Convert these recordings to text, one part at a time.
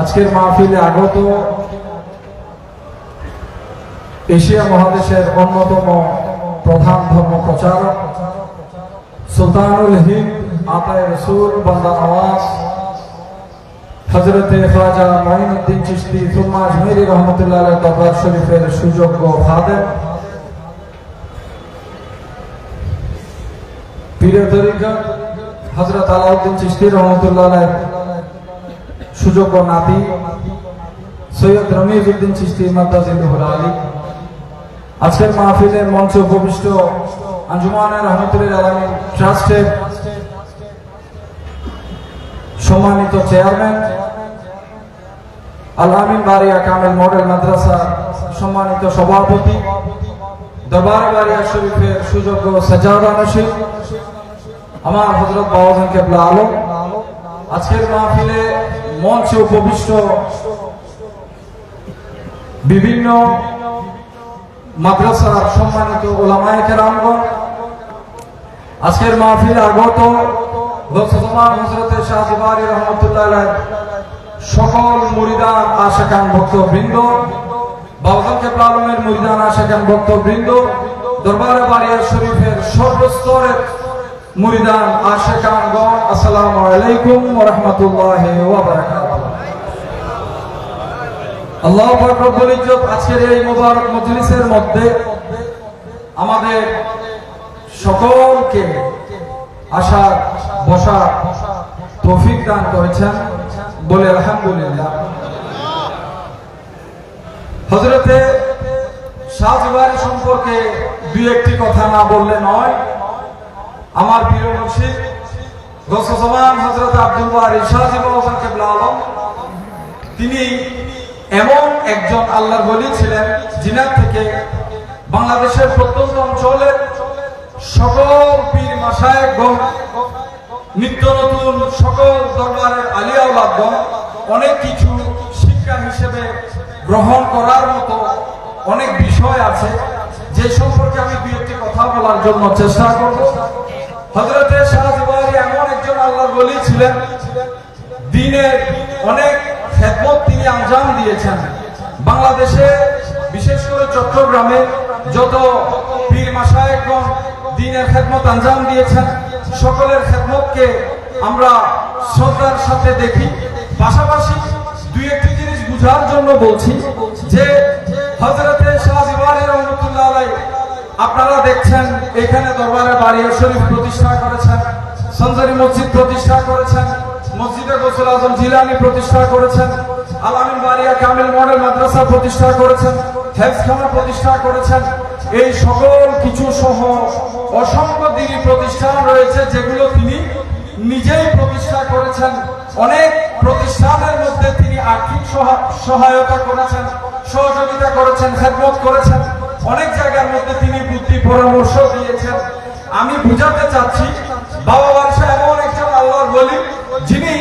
আজকের মাহফিলে আগত এশিয়া মহাদেশের অন্যতম প্রধান ধর্ম প্রচারক সুলতানুল হিন্দ, আতায় রসুল, বান্দা নওয়াজ হজরতে খাজা মঈনুদ্দিন চিশতি, সুম্মা আজমেরি রহমতুল্লাহ দরবার শরীফের সুযোগ্য খাদেম। পীরের তরিকা হজরত আলাউদ্দিন চিশতি রহমতুল্লাহ সুযোগ্য নাতি সৈয়দ রমিজ উদ্দিন চিশতি মাদ্দাজিল্লুহুল আলী। আজকের মাহফিলের মঞ্চে উপবিষ্ট আঞ্জুমানের রহমতুল্লাহ আলমী ট্রাস্টের সম্মানিত চেয়ারম্যান, আল আমিন বারিয়া কামেল মডেল মাদ্রাসা সম্মানিত সভাপতি, দরবার বারিয়া শরীফের সুযোগ্য সাজাদা নসিব আমার হজরত বাবাজান কেবলা আলম। আজকের মাহফিলে মঞ্চে উপবিষ্ট বিভিন্ন মাদ্রাসার সম্মানিত ওলামায়ে কেরামগণ, আজকের মাহফিলে আগত সকল মুরিদান আশাকান ভক্তবৃন্দ কেবলা আলমের মুরিদান বাড়িয়া শরীফের সর্বস্তরের মুরিদান আশাকানগণ আসসালামু আলাইকুম ওয়া রাহমাতুল্লাহি ওয়া বারাকাতুহু। আল্লাহ পাক রব্বুল ইজ্জত আজকের এই মোবারক মজলিসের মধ্যে আমাদের সকলকে আসার, বসার তৌফিক দান করেছেন বলে আলহামদুলিল্লাহ। হজরতে শাহজুবারি সম্পর্কে দুই একটি কথা না বললে নয় আমার প্রিয় মুর্শিদ গসমান হজরত আব্দুল কেবলা আলম, তিনি এমন একজন আল্লাহর বলি ছিলেন জিনার থেকে বাংলাদেশের প্রত্যন্ত অঞ্চলের সকল পীর মাসায়কগণ নিত্য নতুন সকল দরবারের আলিয়াউলাদগণ অনেক কিছু শিক্ষা হিসেবে গ্রহণ করার মতো অনেক বিষয় আছে, যে সম্পর্কে আমি দুই একটি কথা বলার জন্য চেষ্টা করব। হজরতে শাহজিবারি এমন একজন আল্লাহর বলি ছিলেন দিনের অনেক খেদমত তিনি আঞ্জাম দিয়েছেন। বাংলাদেশে বিশেষ করে চট্টগ্রামে যত পীর মাসায়কগণ দিনের খেদমত আঞ্জাম দিয়েছেন, সকলের খেদমতকে আমরা শ্রদ্ধার সাথে দেখি। পাশাপাশি দুই একটি জিনিস বুঝার জন্য বলছি যে হজরতে শাহজিবারি রহমতুল্লাহ আলাই আপনারা দেখছেন, এখানে দরবারে বাড়িয়া শরীফ প্রতিষ্ঠা করেছেন, সঞ্জারি মসজিদ প্রতিষ্ঠা করেছেন, মসজিদে গোসল আজম জিলানি প্রতিষ্ঠা করেছেন, আলামিন বাড়িয়া কামিল মডেল মাদ্রাসা প্রতিষ্ঠা করেছেন হেফখানা প্রতিষ্ঠা করেছেন। এই সকল কিছু সহ অসংখ্য দিনী প্রতিষ্ঠান রয়েছে, যেগুলো তিনি নিজেই প্রতিষ্ঠা করেছেন। অনেক প্রতিষ্ঠানের মধ্যে তিনি আর্থিক সহা- সহায়তা করেছেন, সহযোগিতা করেছেন, খেদমত করেছেন। অনেক জায়গার মধ্যে তিনি বুদ্ধি পরামর্শ দিয়েছেন। আমি বুঝাতে চাচ্ছি, বাবা বাদশাহ এমন একজন আল্লাহর বলি যিনি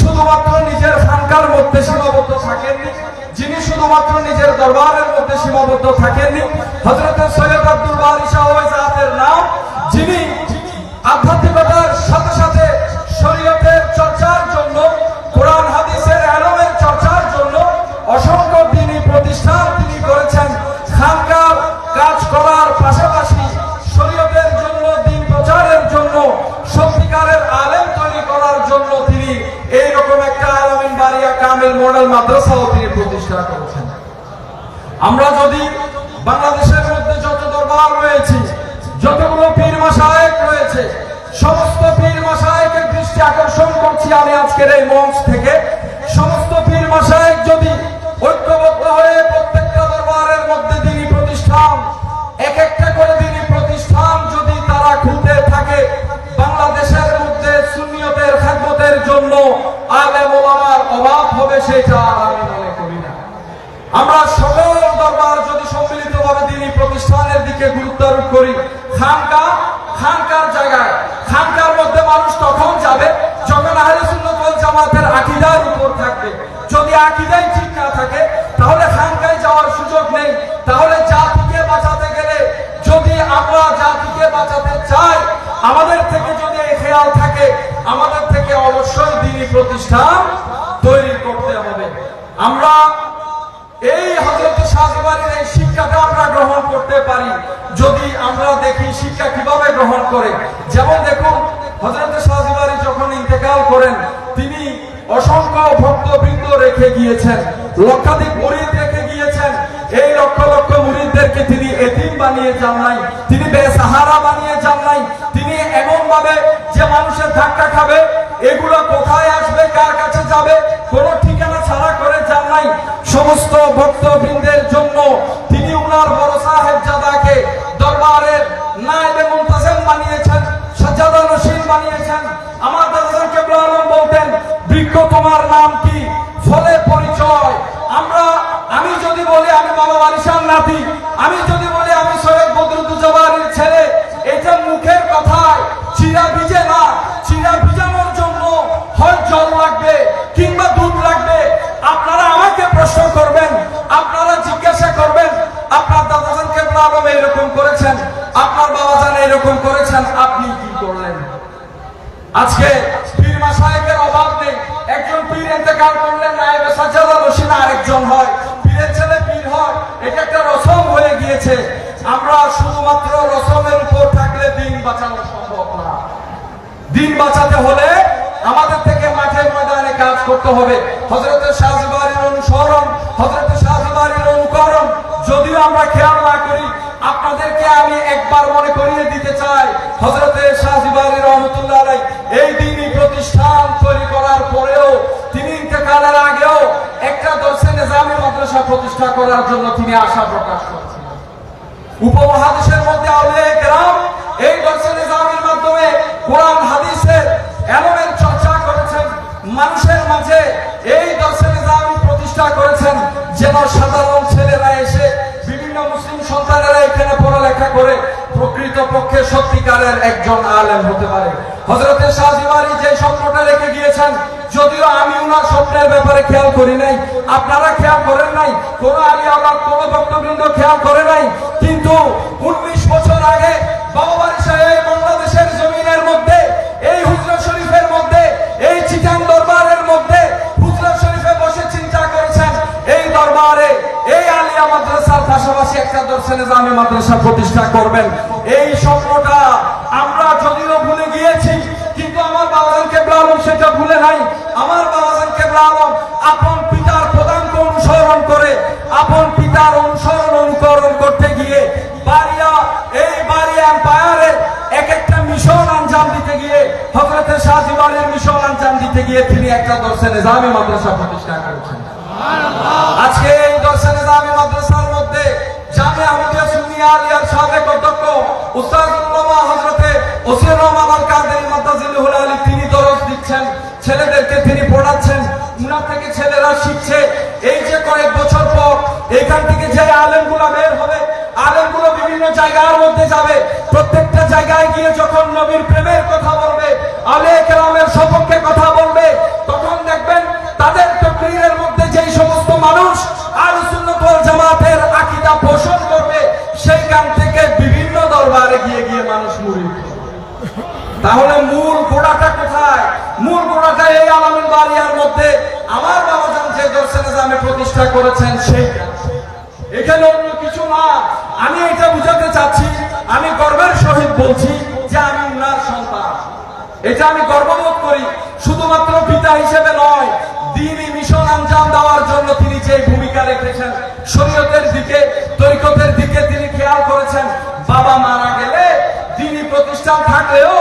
শুধুমাত্র নিজের খানকার মধ্যে সীমাবদ্ধ থাকেননি, যিনি শুধুমাত্র নিজের দরবারের মধ্যে সীমাবদ্ধ থাকেননি হজরত সৈয়দ আব্দুল বারি শাহের নাম, যিনি আধ্যাত্মিকতার সাথে মাদ্রাসাও তিনি প্রতিষ্ঠা করেছেন। আমরা যদি বাংলাদেশের মধ্যে যত দরবার রয়েছে, যতগুলো পীর মাসায়ক রয়েছে, সমস্ত পীর মাসায়কের দৃষ্টি আকর্ষণ করছি আমি আজকের এই মঞ্চ থেকে। সমস্ত পীর মাসায়েক ভক্তবৃন্দ রেখে গিয়েছেন, লক্ষাধিক মুরিদ রেখে গিয়েছেন। এই লক্ষ লক্ষ মুরিদদেরকে তিনি এতিম বানিয়ে যান নাই, তিনি বেসাহারা বানিয়ে যান নাই, তিনি এমন ভাবে যে মানুষের ধাক্কা খাবে, এগুলো কোথায় আসবে, কার কাছে যাবে, কোনো ঠিকানা ছাড়া করে যান নাই। সমস্ত ভক্তবৃন্দের জন্য তিনি উনার বড় সাহেব জাদাকে দরবারের নায়েবে মুনতাসিম বানিয়েছেন, সাজ্জাদা নসীন বানিয়েছেন। আমার দাদা কেবলা আলম বলতেন, বৃক্ষ তোমার নাম করেছেন আপনি কি করলেন? আজকে পীর মাসায়েকের অভাব নেই। একজন পীর ইন্তেকাল করলেন, নায়েবে সাজ্জাদা রশিদ আরেকজন হয়। পীরের ছেলে পীর হয়, এটা একটা রসম হয়ে গিয়েছে। আমরা শুধুমাত্র রসমের উপর থাকলে দিন বাঁচানো সম্ভব না। দিন বাঁচাতে হলে আমাদের থেকে মাঠে ময়দানে কাজ করতে হবে। হজরতের শাহজিবাড়ির চাই হজরতের শাহজিবাড়ির রহমতুল্লাহ আলাই এই দিনই প্রতিষ্ঠান তৈরি করার পরেও তিনি ইন্তেকালের আগেও একটা দর্শে নিজামী মাদ্রাসা প্রতিষ্ঠা করার জন্য তিনি আশা প্রকাশ করেছেন উপমহাদেশের মধ্যে আউলিয়া কেরাম এই দর্শন নিজামের মাধ্যমে কোরআন, হাদিসের এলমের চর্চা করেছেন। মানুষের মাঝে এই দর্শন নিজামি প্রতিষ্ঠা করেছেন যেন সাধারণ ছেলেরা এসে বিভিন্ন মুসলিম সন্তানেরা এখানে পড়ালেখা করে প্রকৃত পক্ষে সত্যিকারের একজন আলেম হতে পারে। হজরতের শাহজিমারি যে স্বপ্নটা রেখে গিয়েছেন, যদিও আমি ওনার স্বপ্নের ব্যাপারে খেয়াল করি নাই, আপনারা খেয়াল করেন নাই, কোনো আলী আমার কোনো ভক্তবৃন্দ খেয়াল করে নাই, কিন্তু উনিশ বছর আগে বাবাবাড়ি সাহেব মাদ্রাসা প্রতিষ্ঠা করবেন। এই স্বপ্নটা আমরা যদিও ভুলে গিয়েছি, কিন্তু আমার বাবাজান কেবলা আলম সেটা ভুলে নাই। আমার বাবাজান কেবলা আলম আপন পিতার প্রধানকে অনুসরণ করে, আপন পিতার অনুসরণ অনুকরণ করতে গিয়ে বাড়িয়া, এই বাড়িয়া এম্পায়ারে এক একটা মিশন আঞ্জাম দিতে গিয়ে হজরতের শাহজিবানের মিশন আঞ্জাম দিতে গিয়ে তিনি একটা দর্শনে জামে মাদ্রাসা প্রতিষ্ঠা করেছেন। আজকে ছেলেরা শিখছে। এই যে কয়েক বছর পর এখান থেকে যে আলেমগুলো বের হবে, আলেমগুলো বিভিন্ন জায়গার মধ্যে যাবে। প্রত্যেকটা জায়গায় গিয়ে যখন নবীর প্রেমের কথা বলবে আলে কেরামের সপক্ষে তাহলে মূল গোড়াটা কোথায়? মূল গোড়াটা এই আলামিন বাড়িয়ার মধ্যে আমার বাবাজান যে দর্শন প্রতিষ্ঠা করেছেন সেইটা এখানে অন্য কিছু না। আমি এটা বুঝাতে চাচ্ছি, আমি গর্বের সহিত বলছি যে আমি উনার সন্তান। এটা আমি গর্ববোধ করি। শুধুমাত্র পিতা হিসেবে নয়, দিনই মিশন আঞ্জাম দেওয়ার জন্য তিনি যে ভূমিকা রেখেছেন, শরীয়তের দিকে, তরিকতের দিকে তিনি খেয়াল করেছেন, বাবা মারা গেলে দিনই প্রতিষ্ঠান থাকলেও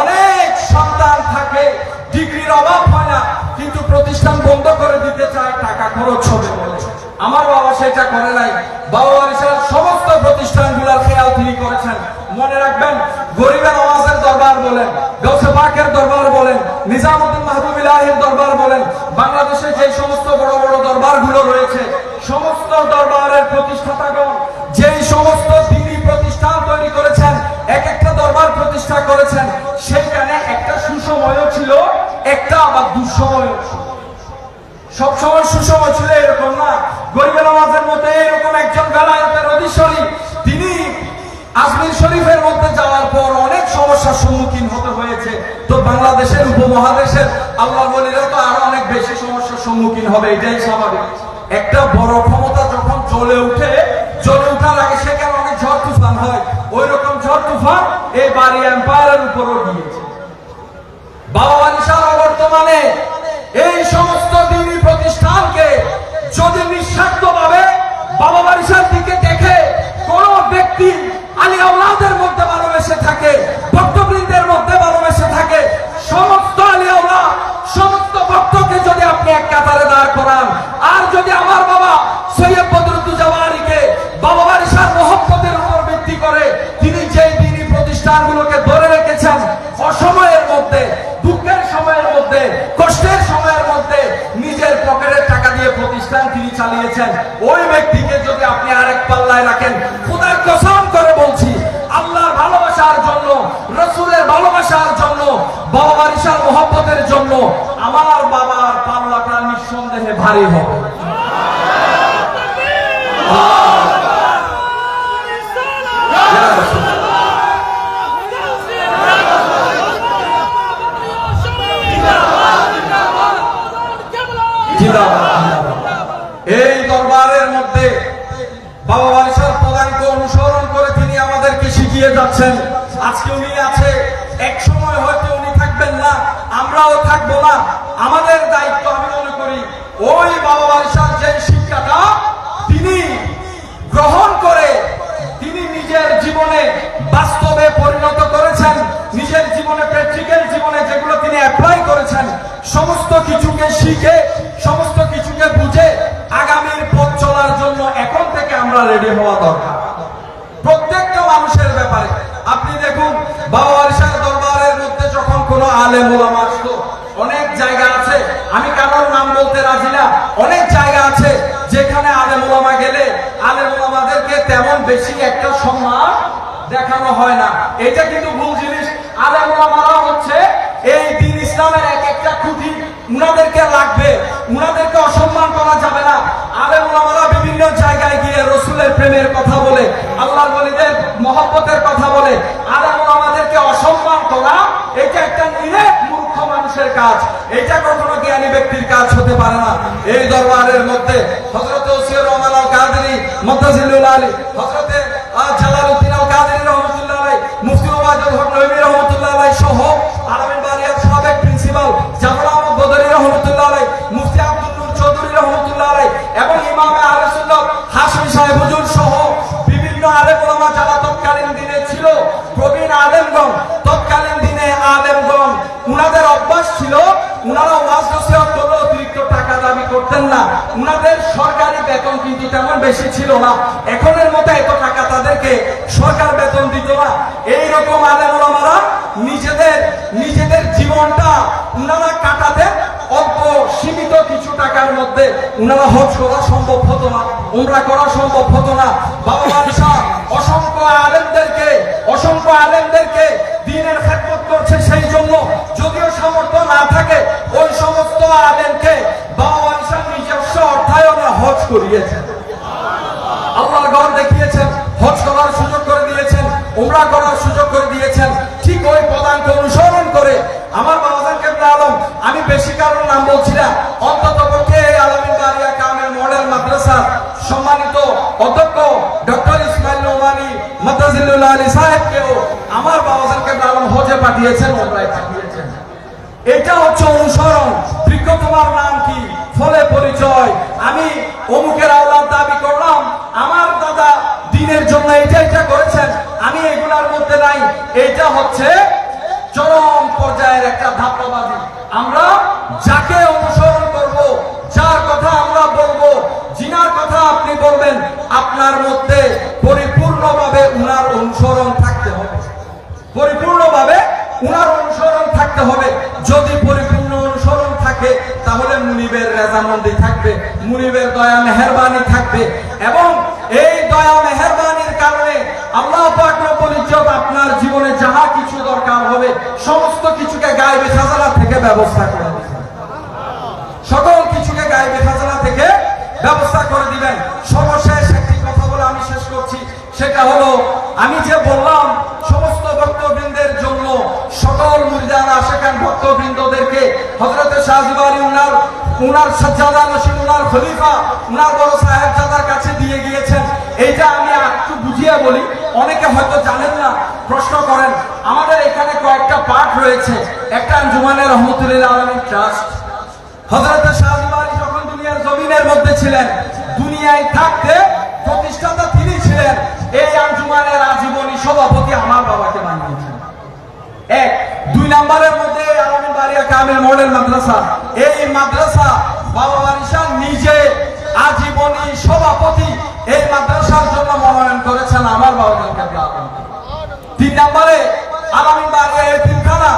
অনেক সন্তান থাকে ডিগ্রির অভাব হয় না, কিন্তু প্রতিষ্ঠান বন্ধ করে দিতে চায়, টাকা খরচ হবে বলে। আমার বাবা সেটা করে নাই। বাবা সমস্ত প্রতিষ্ঠানগুলোর খেয়াল তিনি করেছেন। মনে রাখবেন, গরিবের আওয়াজের দরবার বলেন গৌসে পাকের দরবার বলেন, নিজামুদ্দিন মাহবুবিলাহের দরবার বলেন, বাংলাদেশে যে সমস্ত বড় বড় দরবারগুলো রয়েছে, সমস্ত দরবারের প্রতিষ্ঠাতাগণ, যেই সমস্ত তিনি দুঃসময়ও ছিল সবসময় সুসময় ছিল এরকম না। গরিবের নামাজের মধ্যে এরকম একজন বেলায়তের অধীশ্বরী তিনি আজমির শরীফের মধ্যে যাওয়ার পর অনেক সমস্যার সম্মুখীন হতে হয়েছে। তো বাংলাদেশের উপমহাদেশের আল্লাহ বলিরা তো আরও অনেক বেশি সমস্যার সম্মুখীন হবে, এটাই স্বাভাবিক। একটা বড় ক্ষমতা যখন জ্বলে উঠে, জ্বলে উঠার আগে সেখানে অনেক ঝড় তুফান হয়? ওই রকম ঝড় তুফান এই বাড়ি এম্পায়ারের উপরও করান আর যদি আমার বাবা সৈয়দ বদরুদ্দুজাওয়ারিকে বাবা বারিশার মহব্বতের উপর ভিত্তি করে তিনি যেই দিনী প্রতিষ্ঠানগুলোকে ধরে রেখেছেন, অসময়ের মধ্যে, দুঃখের সময়ের মধ্যে, কষ্টের সময়ের মধ্যে নিজের পকেটের টাকা দিয়ে প্রতিষ্ঠান তিনি চালিয়েছেন, ওই ব্যক্তিকে যদি আপনি আরেক পাল্লায় রাখেন, খোদার কসম করে বলছি, আল্লাহর ভালোবাসার জন্য, রসুলের ভালোবাসার জন্য বাবা বারিশার মহব্বতের জন্য আমার বাবার পাল্লাটা নিঃসন্দেহে ভারী হবে। এই দরবারের মধ্যে বাবা বারিশার প্রধানকে অনুসরণ করে তিনি আমাদেরকে শিখিয়ে যাচ্ছেন। আজকে উনি আছে এক সময় হয়তো উনি থাকবেন না আমরাও থাকব না। আমাদের দায়িত্ব আমি মনে করি ওই বাবা বারিশার যে শিক্ষাটা তিনি গ্রহণ করে তিনি নিজের জীবনে বাস্তবে পরিণত করেছেন, নিজের জীবনে প্র্যাকটিক্যাল জীবনে যেগুলো তিনি অ্যাপ্লাই করেছেন, সমস্ত কিছুকে শিখে, সমস্ত কিছুকে বুঝে আগামীর পথ চলার জন্য এখন থেকে আমরা রেডি হওয়া দরকার। প্রত্যেকটা মানুষের ব্যাপারে। আপনি দেখুন, বাবা আলিশার দরবারের মধ্যে যখন কোনো আলেম ওলামা আসতো অনেক জায়গা আছে। আমি কারোর নাম বলতে রাজি না। অনেক জায়গা আছে যেখানে আলেম ওলামা গেলে আলেম ওলামাদেরকে তেমন বেশি একটা সম্মান দেখানো হয় না। এটা কিন্তু ভুল জিনিস। আলেম ওলামারা হচ্ছে এই দিন ইসলামের এক একটা খুঁটি। উনাদেরকে লাগবে। উনাদেরকে অসম্মান করা যাবে না। আলেম ওলামারা বিভিন্ন জায়গায় গিয়ে রসুলের প্রেমের কথা বলে, আল্লাহর বলিদের মহব্বতের কথা বলে কাজ এটা কখনো জ্ঞানী ব্যক্তির কাজ হতে পারে না। এই দরবারের মধ্যে হজরত ওসিয়র রহমান আল কাদেরী মুতাজিলুল আলী, হযরতে উনারা ওয়াজ নসিহত অতিরিক্ত টাকা দাবি করতেন না। উনাদের সরকারি বেতন কিন্তু তেমন বেশি ছিল না। এখনের মতো এত টাকা তাদেরকে সরকার বেতন দিত না। এই রকম আলেম নিজেদের নিজেদের জীবনটা উনারা কাটাতেন অল্প সীমিত কিছু টাকার মধ্যে উনারা হজ করা সম্ভব হতো না, উমরা করা সম্ভব হতো না। বাবা বাদশাহ, অসংখ্য আলেমদেরকে অসংখ্য আলেমদেরকে দিনের খেদমত করছে সেই জন্য। যদিও সামর্থ্য না থাকে ওই সমস্ত আলেমকে বাবা বাদশাহ নিজস্ব অর্থায়নে হজ করিয়েছেন। আল্লাহর ঘর দেখিয়েছেন, হজ করার সুযোগ করে দিয়েছেন, উমরা করার সুযোগ করে দিয়েছেন। ঠিক ওই প্রধানকে অনুসরণ করে আমার বাবাজান কেবলা আলম, আমি বেশি কারণ নাম বলছি না, অন্তত পক্ষে আলমিন বারিয়া কামেল মডেল মাদ্রাসা সম্মানিত অধ্যক্ষ ডক্টর ইসমাইল নোমানি মাদ্রাজিল্লুল্লাহ আলী সাহেবকেও আমার বাবাজান কেবলা আলম হজে পাঠিয়েছেন ওমরায় পাঠিয়েছেন। এটা হচ্ছে অনুসরণ। বৃক্ষ তোমার নাম কি? ফলে পরিচয়। আমি অমুকের আওলাদ দাবি করলাম, আমার দাদা দিনের জন্য এটা এটা করেছেন। আমি এগুলার মধ্যে নাই। এটা হচ্ছে চরম পর্যায়ের একটা ধাপ্পাবাজি। আমরা যাকে অনুসরণ করব, যার কথা আমরা বলব, জিনার কথা আপনি বলবেন, আপনার মধ্যে পরিপূর্ণভাবে উনার অনুসরণ থাকতে হবে। পরিপূর্ণভাবে উনার অনুসরণ থাকতে হবে। রেজামন্দি থাকবে মুনিবের দয়া মেহরবানি থাকবে এবং এই দয়া মেহরবানির কারণে আল্লাহ পাক ইজ্জত আপনার জীবনে যাহা কিছু দরকার হবে, সমস্ত কিছুকে গায়েবে খাজানা থেকে ব্যবস্থা করে দিবেন। সকল কিছুকে গায়েবে খাজানা থেকে ব্যবস্থা করে দিবেন। সর্বশেষ একটি কথা বলে আমি শেষ করছি, সেটা হলো, আমি যে বললাম, সমস্ত ভক্তবৃন্দের জন্য সকল মুরিদান, আশেখান ভক্তবৃন্দদেরকে হজরতে শাহজিব আলী উনার সজ্জাদা নসীম উনার খলিফা, উনার বড় সাহেবজাদার কাছে দিয়ে গিয়েছেন। এইটা আমি একটু বুঝিয়ে বলি, অনেকে হয়তো জানেন না, প্রশ্ন করেন, আমাদের এখানে কয়েকটা পাঠ রয়েছে। একটা আঞ্জুমানের রহমতুল্লাহ আলমী ট্রাস্ট হজরত যখন দুনিয়ার জমিনের মধ্যে ছিলেন, দুনিয়ায় থাকতে প্রতিষ্ঠাতা তিনি ছিলেন। এই আঞ্জুমানের আজীবনী সভাপতি আমার বাবাকে বানিয়েছেন। এক, দুই নম্বরের কামিল মডেল মাদ্রাসা। এই মাদ্রাসা বাবা বারিশা নিজে আজীবনী সভাপতি। এই মাদ্রাসার জন্য মনোনয়ন করেছেন আমার বাবা তিন নম্বরে এতিমখানা।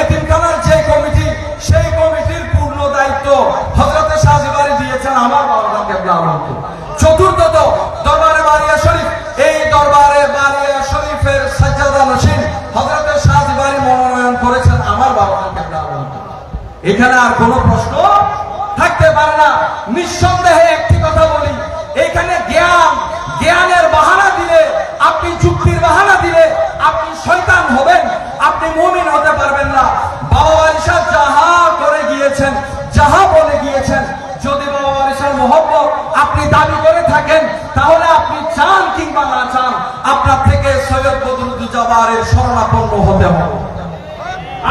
এতিমখানার যে কমিটি, সেই কমিটির পূর্ণ দায়িত্ব হজরতে শাহজিবাড়ি দিয়েছেন আমার বাবা চতুর্থত দরবারে আর কোনো প্রশ্ন থাকতে পারে না। নিঃসন্দেহে একটি কথা বলি, এখানে জ্ঞান, জ্ঞানের বাহানা দিলে, আপনি যুক্তির বাহানা দিলে আপনি শয়তান হবেন, আপনি মুমিন হতে পারবেন না। বাবা বারিশা যাহা করে গিয়েছেন, যাহা বলে গিয়েছেন, যদি বাবা বারিশার মোহব্বত আপনি দাবি করে থাকেন, তাহলে আপনি চান কিংবা না চান, আপনার থেকে সৈয়দ বদরুদ্দুজাবারের শরণাপন্ন হতে হবে।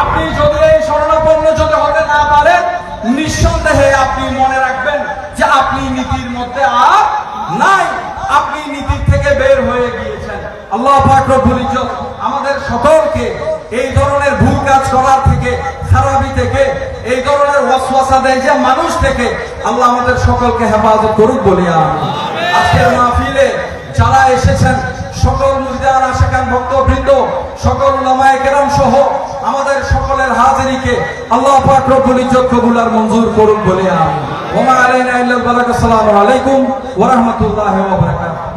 আপনি যদি এই স্বর্ণপন্ন যদি হতে না পারেন নিঃসন্দেহে আপনি মনে রাখবেন যে আপনি নীতির মধ্যে আর নাই। আপনি নীতির থেকে বের হয়ে গিয়েছেন। আল্লাহ ইজ্জত আমাদের সকলকে এই ধরনের ভুল কাজ করার থেকে খারাপি থেকে এই ধরনের ওয়াসওয়াসা দেয় যে মানুষ থেকে আল্লাহ আমাদের সকলকে হেফাজত করুক বলি আজকের মাহফিলে যারা এসেছেন সকল মুরিদান আশেকান ভক্তবৃন্দ সকল নামায় কেরাম সহ হাজিরিকে আল্লাহ পাক রব্বুল ইজ্জত কবুলার মঞ্জুর করুন বলে আমি। ওমা আলাইনা ইল্লাল বালাক আসসালামু আলাইকুম ওয়া রাহমাতুল্লাহি ওয়া বারাকাতুহু।